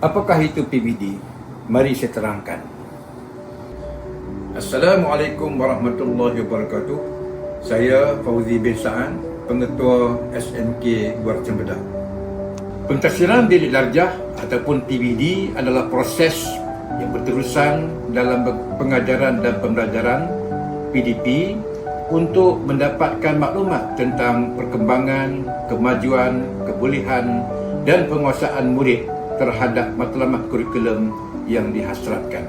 Apakah itu PBD? Mari saya terangkan. Assalamualaikum warahmatullahi wabarakatuh. Saya Fauzi bin Sa'an, Pengetua SMK Guar Cempedak. Pentafsiran bilik darjah ataupun PBD adalah proses yang berterusan dalam pengajaran dan pembelajaran PDP untuk mendapatkan maklumat tentang perkembangan, kemajuan, kebolehan dan penguasaan murid terhadap matlamat kurikulum yang dihasratkan.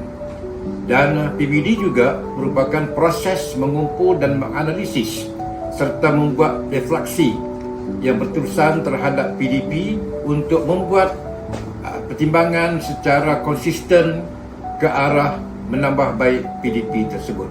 Dan PBD juga merupakan proses mengumpul dan menganalisis serta membuat refleksi yang berterusan terhadap PDP untuk membuat uh, pertimbangan secara konsisten ke arah menambah baik PDP tersebut.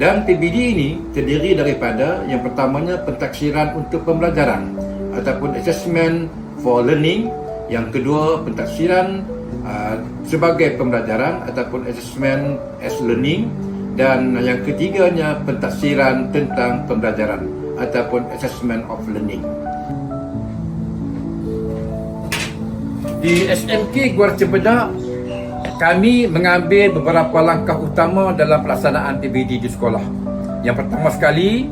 Dan PBD ini terdiri daripada yang pertamanya pentaksiran untuk pembelajaran ataupun assessment for learning, yang kedua pentaksiran uh, sebagai pembelajaran ataupun assessment as learning dan yang ketiganya pentaksiran tentang pembelajaran ataupun assessment of learning. Di SMK Guar Cempedak kami mengambil beberapa langkah utama dalam pelaksanaan PBD di sekolah. Yang pertama sekali,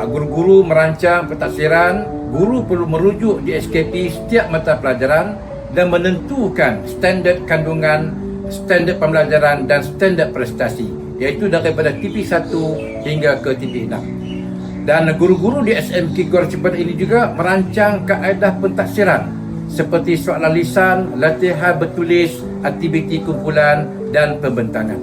ah, guru-guru merancang pentaksiran, guru perlu merujuk di SKP setiap mata pelajaran dan menentukan standard kandungan, standard pembelajaran dan standard prestasi iaitu daripada TP1 hingga ke TP6. Dan guru-guru di SMK Gor Cepat ini juga merancang kaedah pentaksiran seperti soalan lisan, latihan bertulis, aktiviti kumpulan dan pembentangan.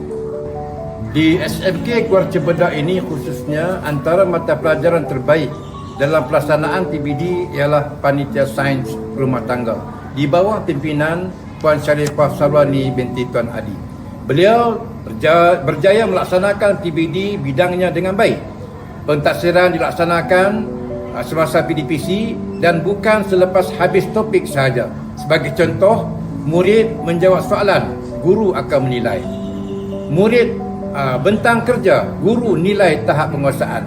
Di SMK Kuar Cepedak ini khususnya antara mata pelajaran terbaik dalam pelaksanaan TBD ialah Panitia Sains Rumah Tangga di bawah pimpinan Puan Syarifah Sarwani binti Tuan Adi. Beliau berjaya, berjaya melaksanakan TBD bidangnya dengan baik. Pentaksiran dilaksanakan uh, semasa PDPC dan bukan selepas habis topik sahaja. Sebagai contoh, murid menjawab soalan, guru akan menilai. Murid uh, bentang kerja, guru nilai tahap penguasaan.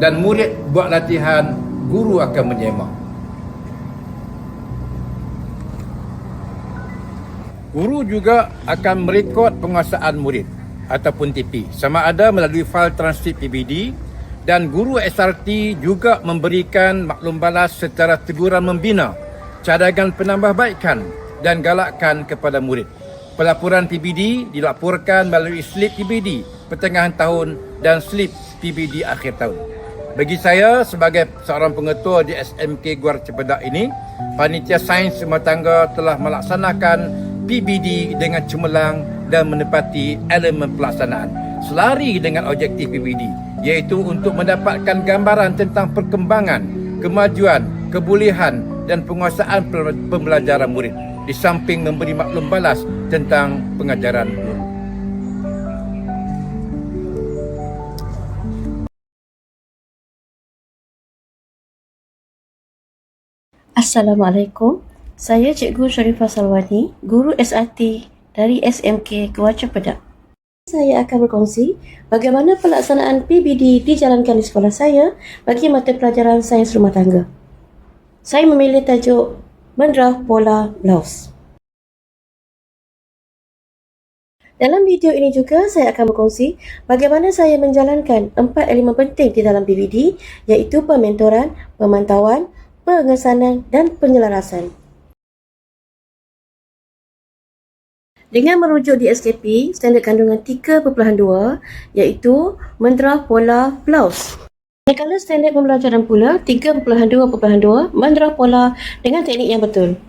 Dan murid buat latihan, guru akan menyemak. Guru juga akan merekod penguasaan murid ataupun TP sama ada melalui fail transkrip PBD dan guru SRT juga memberikan maklum balas secara teguran membina, cadangan penambahbaikan dan galakkan kepada murid. Pelaporan PBD dilaporkan melalui slip PBD pertengahan tahun dan slip PBD akhir tahun. Bagi saya sebagai seorang pengetua di SMK Guar Cepedak ini, Panitia Sains Rumah Tangga telah melaksanakan PBD dengan cemerlang dan menepati elemen pelaksanaan selari dengan objektif PBD iaitu untuk mendapatkan gambaran tentang perkembangan, kemajuan, kebolehan dan penguasaan pembelajaran murid di samping memberi maklum balas tentang pengajaran guru. Assalamualaikum. Saya Cikgu Sharifah Salwani, Guru SRT dari SMK Kewacan Pedak. Saya akan berkongsi bagaimana pelaksanaan PBD dijalankan di sekolah saya bagi mata pelajaran Sains Rumah Tangga. Saya memilih tajuk Mendrah Pola Blouse. Dalam video ini juga saya akan berkongsi bagaimana saya menjalankan empat elemen penting di dalam PBD iaitu pementoran, pemantauan, pengesanan dan penyelarasan. Dengan merujuk di SKP, standard kandungan 3.2 iaitu Mendrah Pola Blouse. Manakala standard pembelajaran pula 3.2.2 Mendrah Pola dengan teknik yang betul.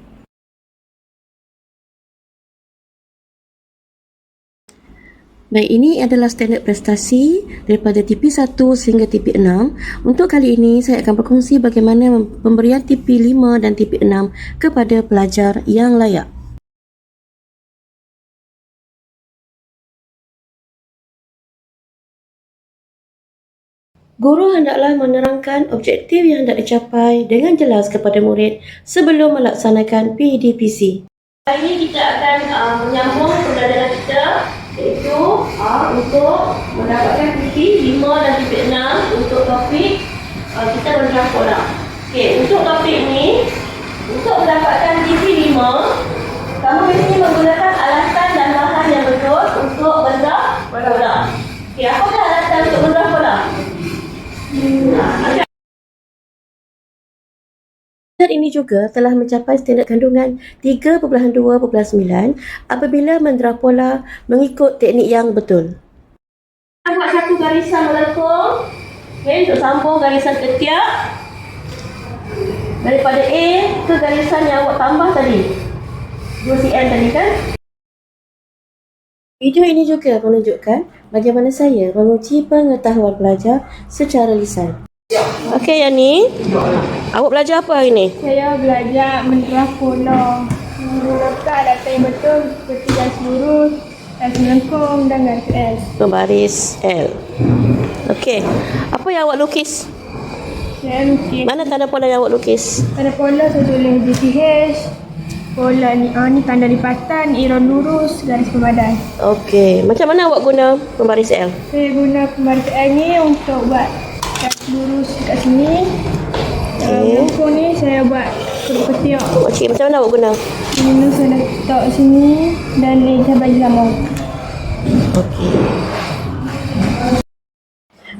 Baik, ini adalah standard prestasi daripada TP1 sehingga TP6. Untuk kali ini, saya akan berkongsi bagaimana pemberian TP5 dan TP6 kepada pelajar yang layak. guru hendaklah menerangkan objektif yang hendak dicapai dengan jelas kepada murid sebelum melaksanakan PDPC. Hari ini kita akan uh, menyambung pembelajaran kita iaitu uh, untuk mendapatkan PT 5 dan PT 6 untuk topik uh, kita menerang pola. Okey, untuk topik ini, untuk mendapatkan PT 5, kamu mesti menggunakan alasan dan bahan yang betul untuk benda pola. Okey, apa Standard ini juga telah mencapai standard kandungan 3.2.9 apabila menderah pola mengikut teknik yang betul. Buat satu garisan melengkung. Okay, untuk sambung garisan ketiak. Daripada A ke garisan yang awak tambah tadi. 2 cm tadi kan? Video ini juga menunjukkan bagaimana saya menguji pengetahuan pelajar secara lisan. Okey, Yani. Awak belajar apa hari ni? Saya belajar menerah pola menggunakan data yang betul seperti garis lurus, garis melengkung dan garis L. Pembaris L. Okey. Apa yang awak lukis? Saya lukis Mana tanda pola yang awak lukis? pada pola saya tulis GTH, pola ni, ah, ni tanda lipatan, iron lurus, garis pemadan. Okey. Macam mana awak guna pembaris L? Saya guna pembaris L ni untuk buat garis lurus kat sini. Melengkung ni saya buat keruk ketiak. Okey, macam mana awak guna? Ini saya letak sini dan ni saya bagi lama. Okey.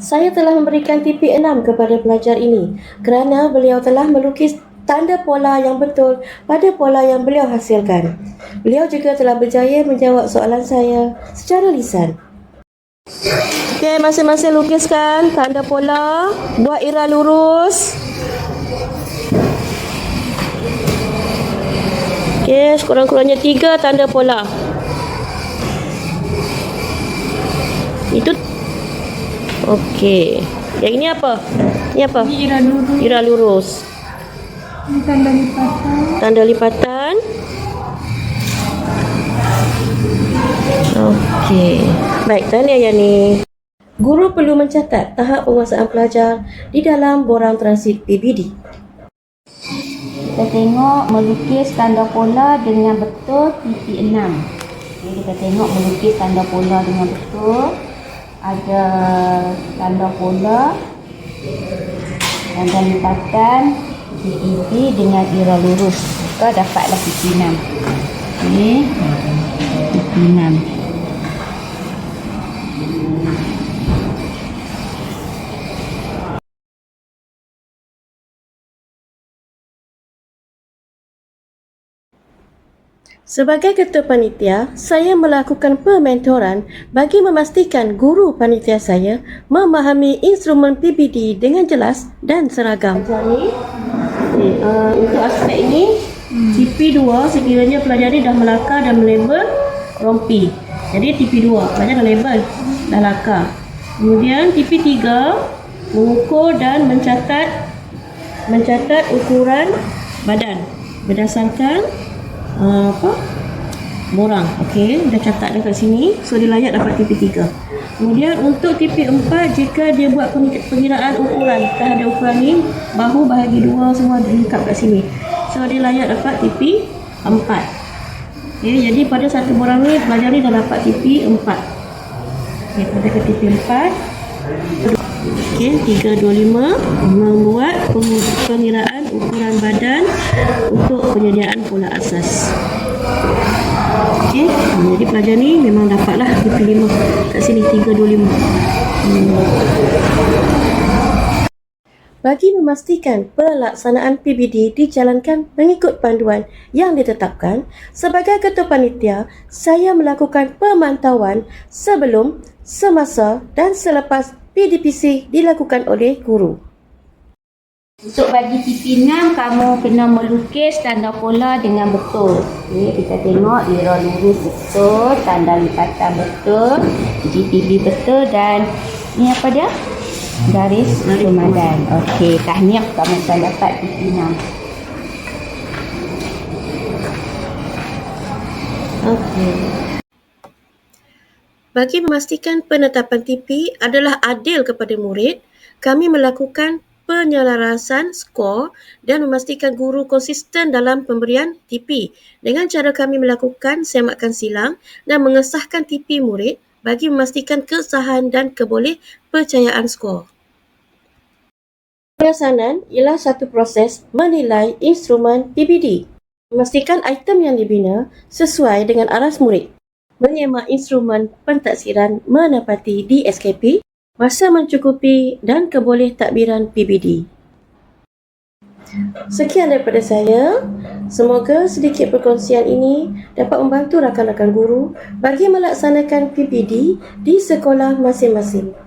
Saya telah memberikan TP6 kepada pelajar ini kerana beliau telah melukis tanda pola yang betul pada pola yang beliau hasilkan. Beliau juga telah berjaya menjawab soalan saya secara lisan. Okey, masing-masing lukiskan tanda pola, buat ira lurus. Okey, sekurang-kurangnya tiga tanda pola. Itu Okey. Yang ini apa? Ini apa? Ini iron lurus, Ira lurus. ni tanda lipatan. Tanda lipatan. Okey. Baik, tahniah Yani. Guru perlu mencatat tahap penguasaan pelajar di dalam borang transit PBD. Kita tengok melukis tanda pola dengan betul titik 6. Okay, kita tengok melukis tanda pola dengan betul. Ada tanda pola, tanda lipatan, titik dengan ira lurus. Maka dapatlah titik 6. Okey. Titik 6. Sebagai ketua panitia, saya melakukan pementoran bagi memastikan guru panitia saya memahami instrumen PBD dengan jelas dan seragam. Okay, uh, untuk aspek ini, TP2 sekiranya pelajar ni dah melakar dan melabel rompi. Jadi TP2, pelajar dah label, dah lakar. Kemudian TP3 mengukur dan mencatat mencatat ukuran badan berdasarkan uh, apa? Borang. Okey dah catat dekat sini. So dia layak dapat TP3 kemudian untuk TP4 jika dia buat peng- pengiraan ukuran ada ukuran ni bahu bahagi dua semua lengkap kat sini. So dia layak dapat TP4 okey jadi pada satu borang ni pelajar ni dah dapat TP4 okey pada ke TP4 Okey, 325 membuat peng- pengiraan ukuran badan untuk penyediaan pola asas. Okey, jadi pelajar ni memang dapatlah DP5 kat sini 325. Hmm. Bagi memastikan pelaksanaan PBD dijalankan mengikut panduan yang ditetapkan, sebagai ketua panitia, saya melakukan pemantauan sebelum, semasa dan selepas PDPC dilakukan oleh guru. Untuk bagi TP6 kamu kena melukis tanda pola dengan betul. Okey, kita tengok ira lurus betul, tanda lipatan betul, GTB betul dan ni apa dia? Garis pemadan. Okey, tahniah kamu telah dapat TP6. Okey. Bagi memastikan penetapan TP adalah adil kepada murid, kami melakukan penyelarasan skor dan memastikan guru konsisten dalam pemberian TP dengan cara kami melakukan semakan silang dan mengesahkan TP murid bagi memastikan kesahan dan keboleh percayaan skor. Pengasanan ialah satu proses menilai instrumen PBD. Memastikan item yang dibina sesuai dengan aras murid. menyemak instrumen pentaksiran menepati DSKP, masa mencukupi dan keboleh takbiran PBD. Sekian daripada saya. Semoga sedikit perkongsian ini dapat membantu rakan-rakan guru bagi melaksanakan PPD di sekolah masing-masing.